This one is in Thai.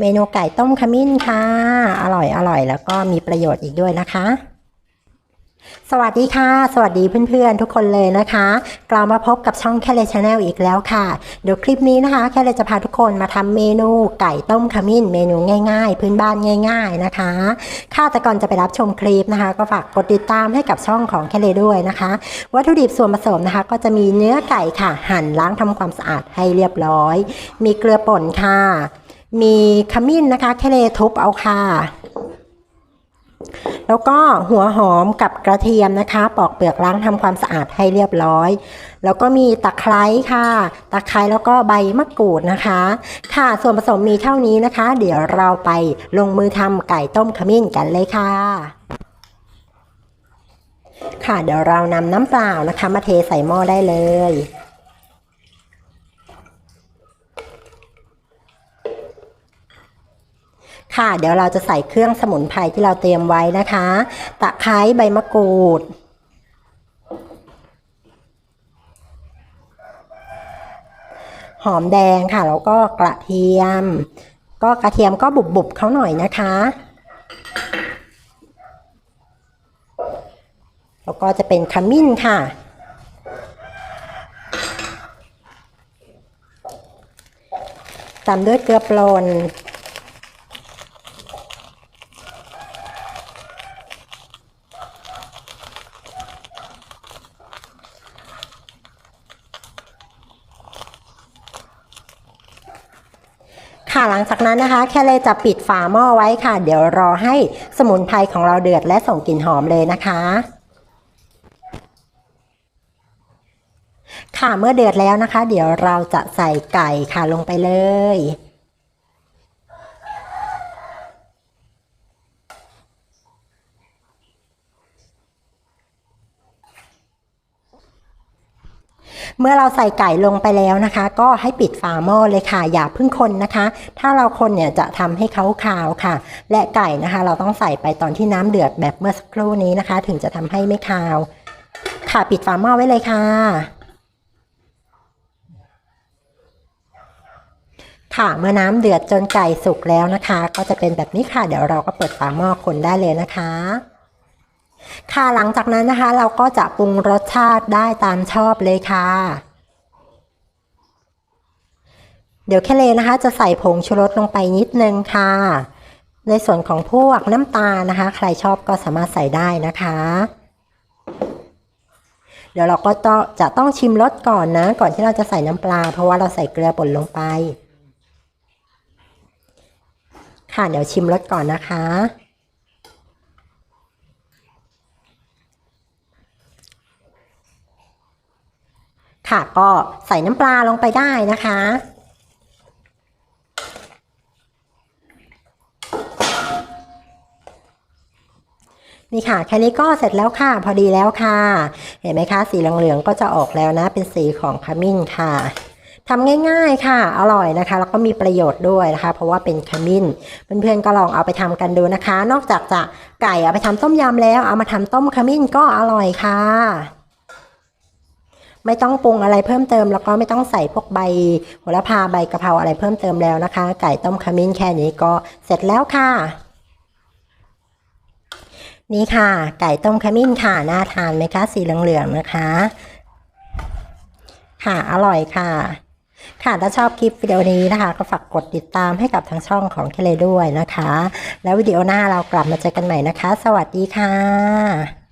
เมนูไก่ต้มขมิ้นค่ะ อร่อยอร่อยแล้วก็มีประโยชน์อีกด้วยนะคะ สวัสดีค่ะ สวัสดีเพื่อนๆ ทุกคนเลยนะคะกลับมาพบกับช่องแคเลชาแนลอีกแล้วค่ะ เดี๋ยวคลิปนี้นะคะ แคเลจะพาทุกคนมาทำเมนูไก่ต้มขมิ้น เมนูง่ายๆ พื้นบ้านง่าย ๆนะคะ ค่ะแต่ก่อนจะไปรับชมคลิปนะคะ ก็ฝากกดติดตามให้กับช่องของแคเลด้วยนะคะ วัตถุดิบส่วนผสมนะคะ ก็จะมีเนื้อไก่ค่ะ หั่นล้างทำความสะอาดให้เรียบร้อย มีเกลือป่นค่ะ มีขมิ้นนะคะแคเลทุบเอาค่ะ แล้วก็หัวหอมกับกระเทียมนะคะ ปอกเปลือกล้างทำความสะอาดให้เรียบร้อย แล้วก็มีตะไคร้ค่ะ ตะไคร้แล้วก็ใบมะกรูดนะคะ ค่ะส่วนผสมมีเท่านี้นะคะ เดี๋ยวเราไปลงมือทำไก่ต้มขมิ้นกันเลยค่ะค่ะเดี๋ยวเรานำน้ำเปล่านะคะ มาเทใส่หม้อได้เลย ค่ะ เดี๋ยวเราจะใส่เครื่องสมุนไพรที่เราเตรียมไว้นะคะ ตะไคร้ใบมะกรูด หอมแดงค่ะ แล้วก็กระเทียม ก็กระเทียมก็บุบๆเขาหน่อยนะคะ แล้วก็จะเป็นขมิ้นค่ะตามด้วยเกลือป่น ค่ะหลังจากนั้นนะคะ แค่เลยจะปิดฝาหม้อไว้ค่ะ เดี๋ยวรอให้สมุนไพรของเราเดือดและส่งกลิ่นหอมเลยนะคะค่ะเมื่อเดือดแล้วนะคะ เดี๋ยวเราจะใส่ไก่ค่ะลงไปเลย เมื่อเราใส่ไก่ลงไปแล้วนะคะ ก็ให้ปิดฝาหม้อเลยค่ะ อย่าเพึ่งคนนะคะ ถ้าเราคนเนี่ยจะทำให้เขาคาวค่ะ และไก่นะคะ เราต้องใส่ไปตอนที่น้ำเดือดแบบเมื่อสักครู่นี้นะคะ ถึงจะทำให้ไม่คาว ค่ะปิดฝาหม้อไว้เลยค่ะค่ะเมื่อน้ำเดือดจนไก่สุกแล้วนะคะ ก็จะเป็นแบบนี้ค่ะ เดี๋ยวเราก็เปิดฝาหม้อคนได้เลยนะคะ ค่ะหลังจากนั้นนะคะเราก็จะปรุงรสชาติได้ตามชอบเลยค่ะ เดี๋ยวแค่เลยนะคะ จะใส่ผงชูรสลงไปนิดนึงค่ะ ในส่วนของพวกน้ำตาลนะคะ ใครชอบก็สามารถใส่ได้นะคะ เดี๋ยวเราก็ต้องจะต้องชิมรสก่อนนะ ก่อนที่เราจะใส่น้ำปลา เพราะว่าเราใส่เกลือป่นลงไป ค่ะเดี๋ยวชิมรสก่อนนะคะ ค่ะก็ใส่น้ำปลาลงไปได้นะคะ นี่ค่ะ แค่นี้ก็เสร็จแล้วค่ะ พอดีแล้วค่ะ เห็นไหมคะ สีเหลืองๆก็จะออกแล้วนะ เป็นสีของขมิ้นค่ะทำง่ายๆค่ะ อร่อยนะคะ แล้วก็มีประโยชน์ด้วยนะคะ เพราะว่าเป็นขมิ้น เพื่อนๆก็ลองเอาไปทำกันดูนะคะ นอกจากจะไก่เอาไปทำต้มยำแล้ว เอามาทำต้มขมิ้นก็อร่อยค่ะ ไม่ต้องปรุงอะไรเพิ่มเติม แล้วก็ไม่ต้องใส่พวกใบโหระพาใบกะเพราอะไรเพิ่มเติมแล้วนะคะ ไก่ต้มขมิ้นแค่นี้ก็เสร็จแล้วค่ะ นี่ค่ะ ไก่ต้มขมิ้นค่ะน่าทานไหมคะ สีเหลืองๆนะคะ ค่ะอร่อยค่ะค่ะถ้าชอบคลิปวิดีโอนี้นะคะ ก็ฝากกดติดตามให้กับทางช่องของเคเลด้วยนะคะ แล้ววิดีโอหน้าเรากลับมาเจอกันใหม่นะคะ สวัสดีค่ะ